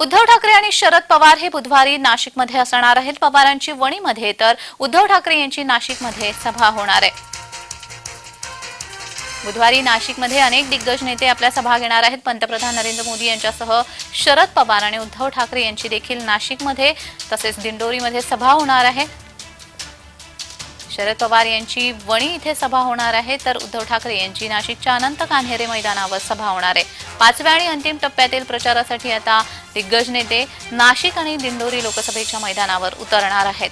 उद्धव ठाकरे आणि शरद पवार हे बुधवारी नाशिकमध्ये असणार आहेत. पवारांची वणीमध्ये तर उद्धव ठाकरे यांची नाशिकमध्ये सभा होणार आहे. बुधवारी नाशिकमध्ये अनेक दिग्गज नेते आपल्या सभा घेणार आहेत. पंतप्रधान नरेंद्र मोदी यांच्यासह शरद पवार आणि उद्धव ठाकरे यांची देखील नाशिकमध्ये तसेच दिंडोरीमध्ये सभा होणार आहे. शरद पवार यांची वणी इथे सभा होणार आहे तर उद्धव ठाकरे यांची नाशिकच्या अनंत कान्हेरे मैदानावर सभा होणार आहे. पाचव्या आणि अंतिम टप्प्यातील प्रचारासाठी आता दिग्गज नेते नाशिक आणि दिंडोरी लोकसभेच्या मैदानावर उतरणार आहेत.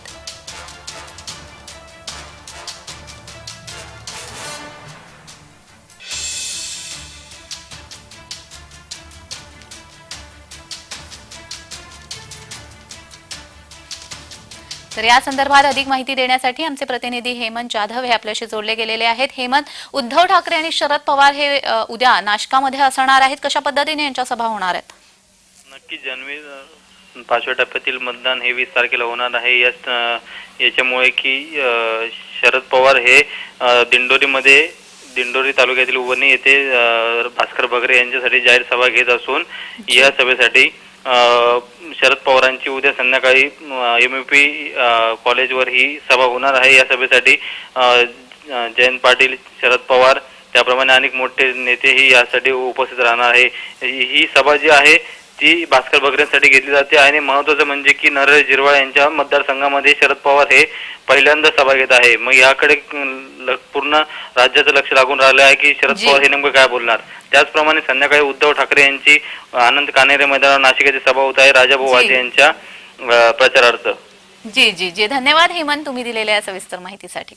तर या संदर्भात अधिक माहिती देण्यासाठी आमचे प्रतिनिधी हेमंत जाधव हे आपल्याशी जोडले गेलेले आहेत. हेमंत उद्धव ठाकरे आणि शरद पवार हे उद्या नाशकामध्ये असणार आहेत. कशा पद्धतीने यांच्या सभा होणार आहेत? नक्की जान्हवी अ, पाचव्या टप्प्यातील मतदान हे वीस तारखेला होणार आहे. या अ, याच्यामुळे की शरद पवार हे दिंडोरीमध्ये दिंडोरी तालुक्यातील वणी येथे भास्कर बगरे यांच्यासाठी जाहीर सभा घेत असून या सभेसाठी शरद पवारांची उद्या संध्याकाळी एम यू पी कॉलेजवर ही सभा होणार आहे. या सभेसाठी जयंत पाटील शरद पवार त्याप्रमाणे अनेक मोठे नेतेही यासाठी उपस्थित राहणार आहे. ही सभा जी आहे ती भास्कर बगरेंसाठी घेतली जाते. आणि महत्वाचं म्हणजे की नरहरी झिरवाळ यांच्या मतदारसंघामध्ये शरद पवार हे पहिल्यांदा सभा घेत आहे. मग याकडे पूर्ण राज्याचं लक्ष लागून राहिलं आहे की शरद. पवार हे नेमकं काय बोलणार? त्याचप्रमाणे संध्याकाळी उद्धव ठाकरे यांची आनंद कानेरे मैदानावर नाशिक येथे सभा होत आहे. राजाभाऊ. वाजे यांच्या प्रचारार्थ. जी जी जी. धन्यवाद हेमंत तुम्ही दिलेल्या या सविस्तर माहितीसाठी.